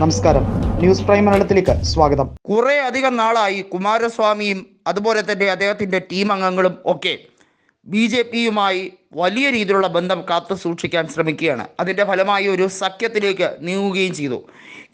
നമസ്കാരം. News prime മലയാളത്തിലേക്ക് സ്വാഗതം. കുറെ അധികം നാളായി കുമാരസ്വാമിയും അതുപോലെ തന്നെ അദ്ദേഹത്തിന്റെ ടീം അംഗങ്ങളും ഒക്കെ ബി ജെ പിയുമായി വലിയ രീതിയിലുള്ള ബന്ധം കാത്തു സൂക്ഷിക്കാൻ ശ്രമിക്കുകയാണ്. അതിന്റെ ഫലമായി ഒരു സഖ്യത്തിലേക്ക് നീങ്ങുകയും ചെയ്തു.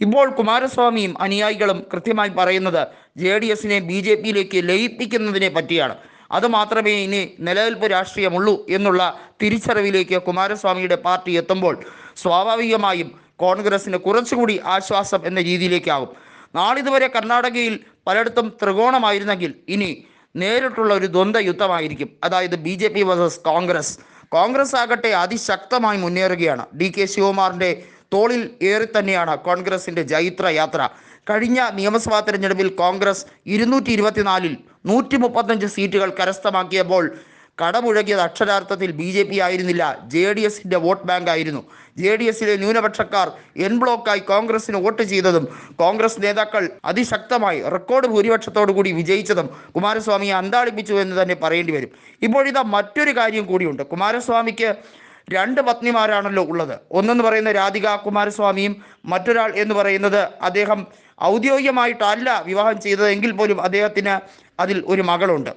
ഇപ്പോൾ കുമാരസ്വാമിയും അനുയായികളും കൃത്യമായി പറയുന്നത് ജെ ഡി എസിനെ ബി ജെ പിയിലേക്ക് ലയിപ്പിക്കുന്നതിനെ പറ്റിയാണ്. അതുമാത്രമേ ഇനി നിലനിൽപ്പ് രാഷ്ട്രീയമുള്ളൂ എന്നുള്ള തിരിച്ചറിവിലേക്ക് കുമാരസ്വാമിയുടെ പാർട്ടി എത്തുമ്പോൾ സ്വാഭാവികമായും കോൺഗ്രസിന് കുറച്ചുകൂടി ആശ്വാസം എന്ന രീതിയിലേക്കാകും. നാളിതുവരെ കർണാടകയിൽ പലയിടത്തും ത്രികോണമായിരുന്നെങ്കിൽ ഇനി നേരിട്ടുള്ള ഒരു ദ്വന്ദ്വ യുദ്ധമായിരിക്കും അതായത് B J P versus Congress. Congress ആകട്ടെ അതിശക്തമായി മുന്നേറുകയാണ്. ഡി കെ ശിവകുമാറിന്റെ തോളിൽ ഏറി തന്നെയാണ് കോൺഗ്രസിന്റെ ജൈത്ര യാത്ര. കഴിഞ്ഞ നിയമസഭാ തെരഞ്ഞെടുപ്പിൽ കോൺഗ്രസ് ഇരുന്നൂറ്റി ഇരുപത്തിനാലിൽ നൂറ്റി മുപ്പത്തഞ്ച് സീറ്റുകൾ കരസ്ഥമാക്കിയപ്പോൾ കടമുഴകിയത് അക്ഷരാർത്ഥത്തിൽ ബി ജെ പി ആയിരുന്നില്ല. ജെ ഡി എസിന്റെ വോട്ട് ബാങ്ക് ആയിരുന്നു. ജെ ഡി എസിലെ ന്യൂനപക്ഷക്കാർ എൻ ബ്ലോക്കായി കോൺഗ്രസിന് വോട്ട് ചെയ്തതും കോൺഗ്രസ് നേതാക്കൾ അതിശക്തമായി റെക്കോർഡ് ഭൂരിപക്ഷത്തോടു കൂടി വിജയിച്ചതും കുമാരസ്വാമിയെ അന്താളിപ്പിച്ചു എന്ന് തന്നെ പറയേണ്ടി വരും. ഇപ്പോഴിതാ മറ്റൊരു കാര്യം കൂടിയുണ്ട്. കുമാരസ്വാമിക്ക് രണ്ട് പത്നിമാരാണല്ലോ ഉള്ളത്. ഒന്നെന്ന് പറയുന്ന രാധിക കുമാരസ്വാമിയും മറ്റൊരാൾ എന്ന് പറയുന്നത് അദ്ദേഹം ഔദ്യോഗികമായിട്ടല്ല വിവാഹം ചെയ്തതെങ്കിൽ പോലും അദ്ദേഹത്തിന് അതിൽ ഒരു മകളുണ്ട്.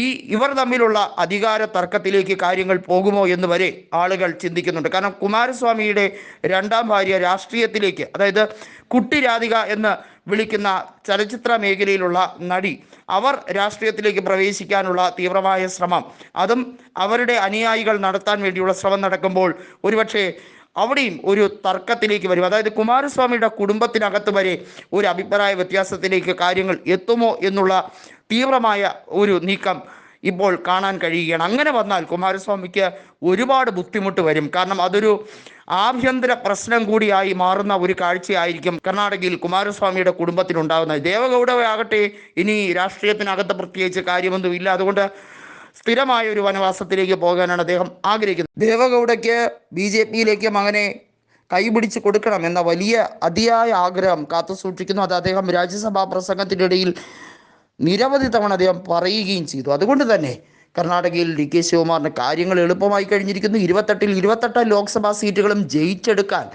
ഈ ഇവർ തമ്മിലുള്ള അധികാര തർക്കത്തിലേക്ക് കാര്യങ്ങൾ പോകുമോ എന്ന് വരെ ആളുകൾ ചിന്തിക്കുന്നുണ്ട്. കാരണം കുമാരസ്വാമിയുടെ രണ്ടാം ഭാര്യ രാഷ്ട്രീയത്തിലേക്ക് അതായത് കുട്ടി രാധിക എന്ന് വിളിക്കുന്ന ചലച്ചിത്ര മേഖലയിലുള്ള നടി അവർ രാഷ്ട്രീയത്തിലേക്ക് പ്രവേശിക്കാനുള്ള തീവ്രമായ ശ്രമം. അതും അവരുടെ അനുയായികൾ നടത്താൻ വേണ്ടിയുള്ള ശ്രമം നടക്കുമ്പോൾ ഒരുപക്ഷെ അവിടെയും ഒരു തർക്കത്തിലേക്ക് വരും. അതായത് കുമാരസ്വാമിയുടെ കുടുംബത്തിനകത്ത് വരെ ഒരു അഭിപ്രായ വ്യത്യാസത്തിലേക്ക് കാര്യങ്ങൾ എത്തുമോ എന്നുള്ള തീവ്രമായ ഒരു നീക്കം ഇപ്പോൾ കാണാൻ കഴിയുകയാണ്. അങ്ങനെ വന്നാൽ കുമാരസ്വാമിക്ക് ഒരുപാട് ബുദ്ധിമുട്ട് വരും. കാരണം അതൊരു ആഭ്യന്തര പ്രശ്നം കൂടിയായി മാറുന്ന ഒരു കാഴ്ചയായിരിക്കും കർണാടകയിൽ കുമാരസ്വാമിയുടെ കുടുംബത്തിനുണ്ടാകുന്നത്. ദേവഗൗഡ ആകട്ടെ ഇനി രാഷ്ട്രീയത്തിനകത്ത് പ്രത്യേകിച്ച് കാര്യമൊന്നുമില്ല. അതുകൊണ്ട് സ്ഥിരമായ ഒരു വനവാസത്തിലേക്ക് പോകാനാണ് അദ്ദേഹം ആഗ്രഹിക്കുന്നത്. ദേവഗൗഡയ്ക്ക് ബി ജെ പിയിലേക്ക് മകനെ കൈപിടിച്ച് കൊടുക്കണം എന്ന വലിയ അതിയായ ആഗ്രഹം കാത്തു സൂക്ഷിക്കുന്നു. അത് അദ്ദേഹം രാജ്യസഭാ പ്രസംഗത്തിന്റെ ഇടയിൽ നിരവധി തവണ അദ്ദേഹം പറയുകയും ചെയ്തു. അതുകൊണ്ട് തന്നെ കർണാടകയിൽ ഡി കെ ശിവകുമാറിന് കാര്യങ്ങൾ എളുപ്പമായി കഴിഞ്ഞിരിക്കുന്നു. ഇരുപത്തെട്ടിൽ ഇരുപത്തെട്ട് ലോക്സഭാ സീറ്റുകളും ജയിച്ചെടുക്കാൻ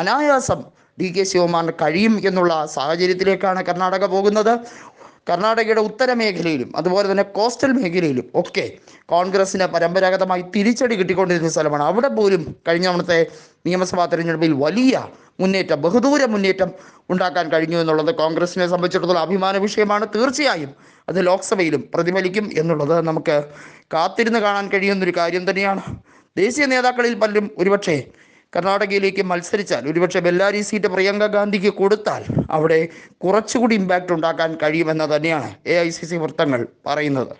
അനായാസം ഡി കെ ശിവകുമാറിന് കഴിയും എന്നുള്ള സാഹചര്യത്തിലേക്കാണ് കർണാടക പോകുന്നത്. കർണാടകയുടെ ഉത്തര മേഖലയിലും അതുപോലെ തന്നെ കോസ്റ്റൽ മേഖലയിലും ഒക്കെ കോൺഗ്രസിന് പരമ്പരാഗതമായി തിരിച്ചടി കിട്ടിക്കൊണ്ടിരുന്ന സ്ഥലമാണ്. അവിടെ പോലും കഴിഞ്ഞ തവണത്തെ നിയമസഭാ തെരഞ്ഞെടുപ്പിൽ വലിയ മുന്നേറ്റം ബഹുദൂര മുന്നേറ്റം ഉണ്ടാക്കാൻ കഴിഞ്ഞു എന്നുള്ളത് കോൺഗ്രസിനെ സംബന്ധിച്ചിടത്തോളം അഭിമാന വിഷയമാണ്. തീർച്ചയായും അത് ലോക്സഭയിലും പ്രതിഫലിക്കും എന്നുള്ളത് നമുക്ക് കാത്തിരുന്ന് കാണാൻ കഴിയുന്നൊരു കാര്യം തന്നെയാണ്. ദേശീയ നേതാക്കളിൽ പലരും ഒരുപക്ഷേ കർണാടകയിലേക്ക് മത്സരിച്ചാൽ ഒരുപക്ഷെ ബെല്ലാരി സീറ്റ് പ്രിയങ്ക ഗാന്ധിക്ക് കൊടുത്താൽ അവിടെ കുറച്ചുകൂടി ഇമ്പാക്റ്റ് ഉണ്ടാക്കാൻ കഴിയുമെന്ന് തന്നെയാണ് എ ഐ സി സി വൃത്തങ്ങൾ പറയുന്നത്.